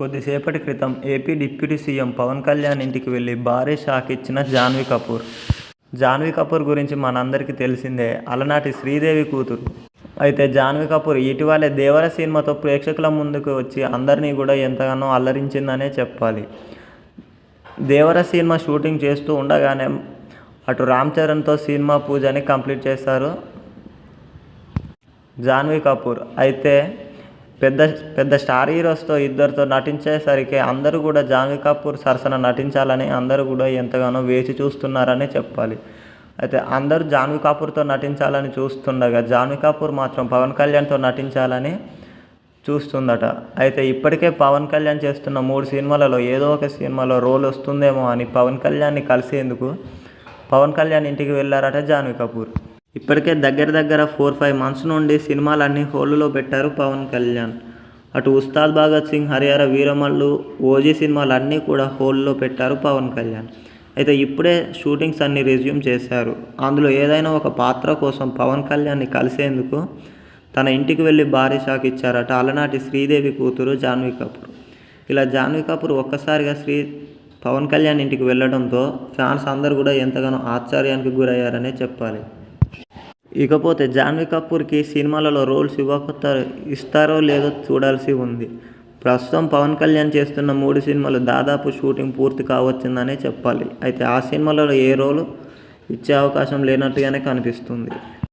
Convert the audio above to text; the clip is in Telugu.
కొద్దిసేపటి క్రితం AP deputy CM Pawan Kalyan ఇంటికి వెళ్ళి భారీ షాక్ ఇచ్చిన జాన్వీ కపూర్. జాన్వీ కపూర్ గురించి మనందరికీ తెలిసిందే అలనాటి శ్రీదేవి కూతురు. అయితే జాన్వీ కపూర్ ఇటీవలే దేవర సినిమాతో ప్రేక్షకుల ముందుకు వచ్చి అందరినీ కూడా ఎంతగానో అల్లరించిందనే చెప్పాలి. దేవర సినిమా షూటింగ్ చేస్తూ ఉండగానే అటు రామ్ చరణ్తో సినిమా పూజని కంప్లీట్ చేశారు జాన్వీ కపూర్. అయితే పెద్ద పెద్ద స్టార్ హీరోస్తో ఇద్దరితో నటించేసరికి అందరూ కూడా జాన్వీ కపూర్ సరసన నటించాలని అందరూ కూడా ఎంతగానో వేచి చూస్తున్నారని చెప్పాలి. అయితే అందరూ జాన్వీ కపూర్తో నటించాలని చూస్తుండగా జాన్వీ కపూర్ మాత్రం పవన్ కళ్యాణ్తో నటించాలని చూస్తుందట. అయితే ఇప్పటికే పవన్ కళ్యాణ్ చేస్తున్న మూడు సినిమాలలో ఏదో ఒక సినిమాలో రోల్ వస్తుందేమో అని పవన్ కళ్యాణ్ని కలిసేందుకు పవన్ కళ్యాణ్ ఇంటికి వెళ్ళారట జాన్వీ కపూర్. ఇప్పటికే దగ్గర దగ్గర ఫోర్ ఫైవ్ మంత్స్ నుండి సినిమాలన్నీ హోల్డ్లో పెట్టారు పవన్ కళ్యాణ్. అటు ఉస్తాద్ భగత్ సింగ్ హరిహర వీరమల్లు ఓజీ సినిమాలు అన్నీ కూడా హోల్డ్లో పెట్టారు పవన్ కళ్యాణ్. అయితే ఇప్పుడే షూటింగ్స్ అన్ని రెజ్యూమ్ చేశారు. అందులో ఏదైనా ఒక పాత్ర కోసం పవన్ కళ్యాణ్ని కలిసేందుకు తన ఇంటికి వెళ్ళి భారీ షాక్ ఇచ్చారట అలనాటి శ్రీదేవి కూతురు జాన్వీ కపూర్. ఇలా జాన్వీ కపూర్ ఒక్కసారిగా శ్రీ పవన్ కళ్యాణ్ ఇంటికి వెళ్ళడంతో ఫ్యాన్స్ అందరూ కూడా ఎంతగానో ఆశ్చర్యానికి గురయ్యారనే చెప్పాలి. ఇకపోతే జాన్వీ కపూర్కి సినిమాలలో రోల్స్ ఇవ్వకపోతారు ఇస్తారో లేదో చూడాల్సి ఉంది. ప్రస్తుతం పవన్ కళ్యాణ్ చేస్తున్న మూడు సినిమాలు దాదాపు షూటింగ్ పూర్తి కావచ్చిందనే చెప్పాలి. అయితే ఆ సినిమాలలో ఏ రోలు ఇచ్చే అవకాశం లేనట్టుగానే కనిపిస్తుంది.